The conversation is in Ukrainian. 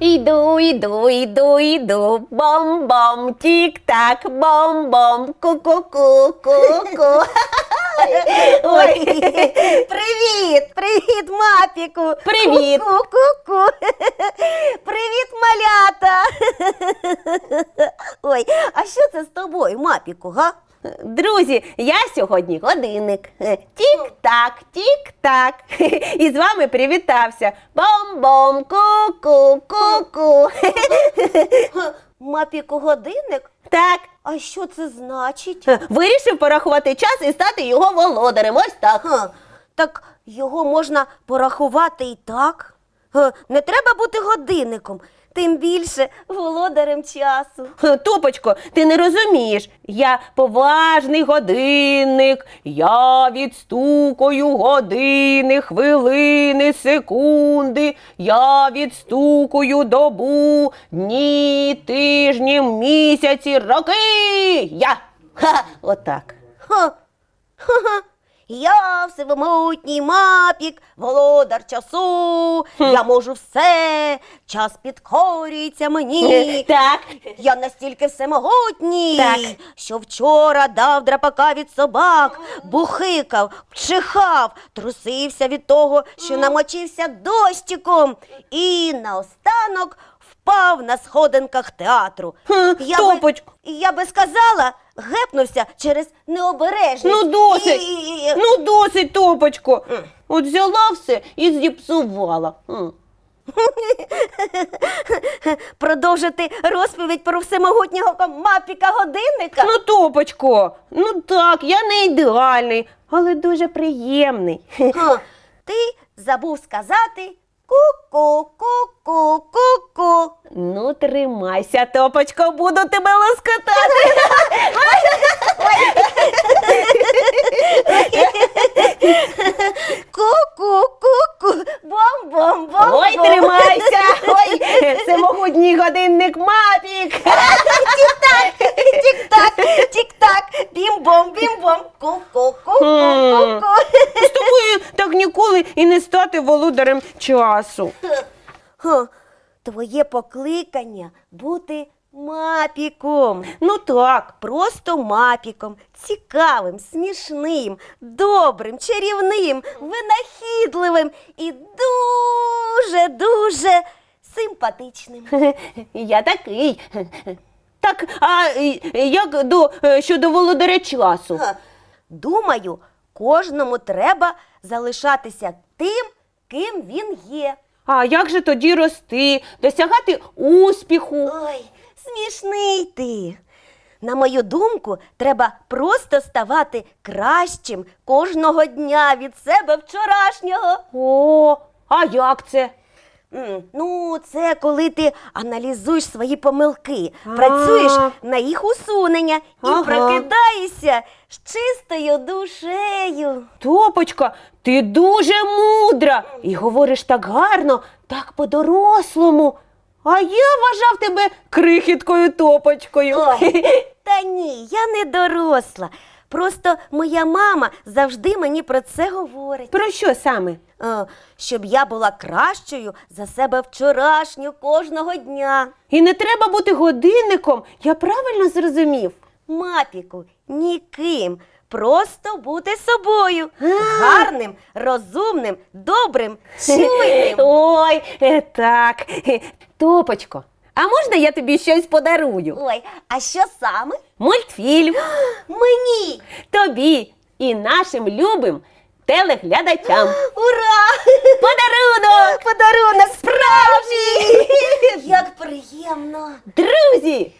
Іду, іду, іду, бом-бом, тік-так, бом-бом, ку-ку-ку-ку-ку. Ой, привіт, привіт, мапіку. Привіт. Ку-ку-ку. Привіт, малята. Ой, а що це з тобою, мапіку, га? Друзі, я сьогодні годинник. Тік-так, тік-так. І з вами привітався. Бом-бом, ку-ку, ку-ку. Мапіку годинник? Так, А що це значить? вирішив порахувати час і стати його володарем. Ось так. Ха, так його можна порахувати і так. Не треба бути годинником, тим більше володарем часу. Тупочко, ти не розумієш. Я поважний годинник. Я відстукаю години, хвилини, секунди. Я відстукую добу, дні, тижні, місяці, роки. Я. Ха, отак. Ха, ха-ха. Я всевимутній мапік, володар часу. Я можу все, час підкорюється мені. Так. Я настільки всемогутній, Так. що вчора дав драпака від собак, бухикав, чихав, трусився від того, що намочився дощиком, і наостанок впав на сходинках театру. Хм, я, Топочко. би, я би сказала, гепнувся через необережність. Ну досить. І- Ну досить, топочко. От взяла все і зіпсувала. М. Продовжити розповідь про всемогутнього мапіка годинника. Ну, топочко, ну так, я не ідеальний, але дуже приємний. Ха, Ти забув сказати ку-ку, ку-ку, ку-ку. Ну, тримайся, топочко, буду тебе лоскотати. Ку-ку, ку-ку, бом-бом-бом. Ой, тримайся! Ой, це могутній годинник мапік. Тік-так, тік-так, тік-так, бім-бом, бім-бом. Ку-ку, ку-ку, М. ку-ку. З тобою так ніколи і не стати володарем часу. Ха, Твоє покликання бути мапіком. Ну так. Просто мапіком, цікавим, смішним, добрим, чарівним, винахідливим і дуже-дуже симпатичним. Я такий. Так, а е, як до, е, щодо володаря часу? Ха, Думаю, кожному треба залишатися тим, ким він є. А як же тоді рости, досягати успіху? Ой, смішний ти. На мою думку, треба просто ставати кращим кожного дня від себе вчорашнього. О, а як це? М, Ну, це коли ти аналізуєш свої помилки, А. працюєш на їх усунення і Ага. прокидаєшся з чистою душею. Топочка, ти дуже мудра і говориш так гарно, так по-дорослому. А я вважав тебе крихіткою топочкою. Ой, та ні, я не доросла. Просто моя мама завжди мені про це говорить. Про що саме? Е, Щоб я була кращою за себе вчорашню кожного дня. І не треба бути годинником, я правильно зрозумів. Мапіку, ніким. Просто бути собою. Гарним, розумним, добрим, чуйним. Ой, е, так. Е, Топочко, а можна я тобі щось подарую? Ой, а що саме? Мультфільм Мені! тобі і нашим любим телеглядачам. Ура! Подарунок! Подарунок справжній! Як приємно! Друзі!